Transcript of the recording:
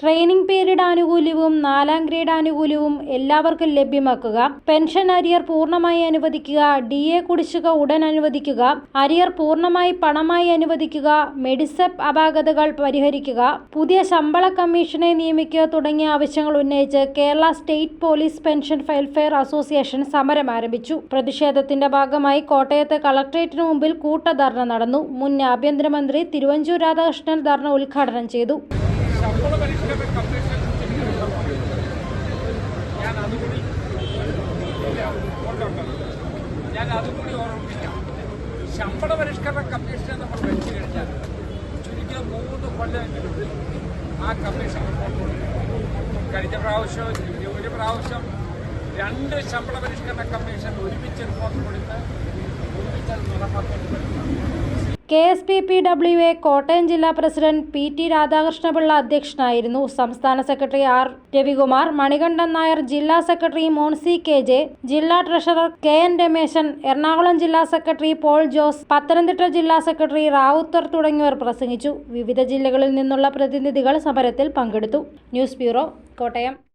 Training period ആനുകൂല്യവും നാലാം grade ആനുകൂല്യവും എല്ലാവർക്കും ലഭ്യമാക്കുക. പെൻഷൻ അരിയർ പൂർണമായി അനുവദിക്കുക. ഡി എ കുടിശ്ശിക ഉടൻ അനുവദിക്കുക. അരിയർ പൂർണമായി പണമായി അനുവദിക്കുക. മെഡിസെപ്പ് അപാകതകൾ പരിഹരിക്കുക. പുതിയ ശമ്പള കമ്മീഷനെ നിയമിക്കുക തുടങ്ങിയ ആവശ്യങ്ങൾ ഉന്നയിച്ച് Kerala state police pension welfare association സമരം ആരംഭിച്ചു. പ്രതിഷേധത്തിന്റെ ഭാഗമായി കോട്ടയത്തെ കളക്ട്രേറ്റിന് മുമ്പിൽ കൂട്ടധർണ നടന്നു. മുൻ ആഭ്യന്തരമന്ത്രി തിരുവഞ്ചൂർ രാധാകൃഷ്ണൻ ധർണ ഉദ്ഘാടനം ചെയ്തു. ശമ്പള പരിഷ്കരണ കമ്മീഷൻ ഞാൻ ഞാൻ അതുകൂടി ഓർമ്മിപ്പിക്കാം. ശമ്പള പരിഷ്കരണ കമ്മീഷനെ നമ്മൾ വെച്ച് കഴിഞ്ഞാൽ ചുരുങ്ങിയ മൂന്ന് കൊല്ലമെങ്കിലും ആ കമ്മീഷൻ കഴിഞ്ഞ പ്രാവശ്യം ഒരു- പ്രാവശ്യം രണ്ട് ശമ്പള പരിഷ്കരണ കമ്മീഷൻ ഒരുമിച്ച് റിപ്പോർട്ട് കൊടുത്ത് ഒരുമിച്ച് അത് നടപ്പാക്കി. K S P P W A Kottayam ജില്ലാ പ്രസിഡന്റ് പി ടി രാധാകൃഷ്ണപിള്ള അധ്യക്ഷനായിരുന്നു. സംസ്ഥാന സെക്രട്ടറി ആർ രവികുമാർ മണികണ്ഠൻ നായർ ജില്ലാ സെക്രട്ടറി മോൺസി കെ ജെ ജില്ലാ treasurer K N Rameshan Ernakulam ജില്ലാ സെക്രട്ടറി പോൾ ജോസ് പത്തനംതിട്ട ജില്ലാ സെക്രട്ടറി റാവുത്തർ തുടങ്ങിയവർ പ്രസംഗിച്ചു. വിവിധ ജില്ലകളിൽ നിന്നുള്ള പ്രതിനിധികൾ സമരത്തിൽ പങ്കെടുത്തു. News bureau Kottayam.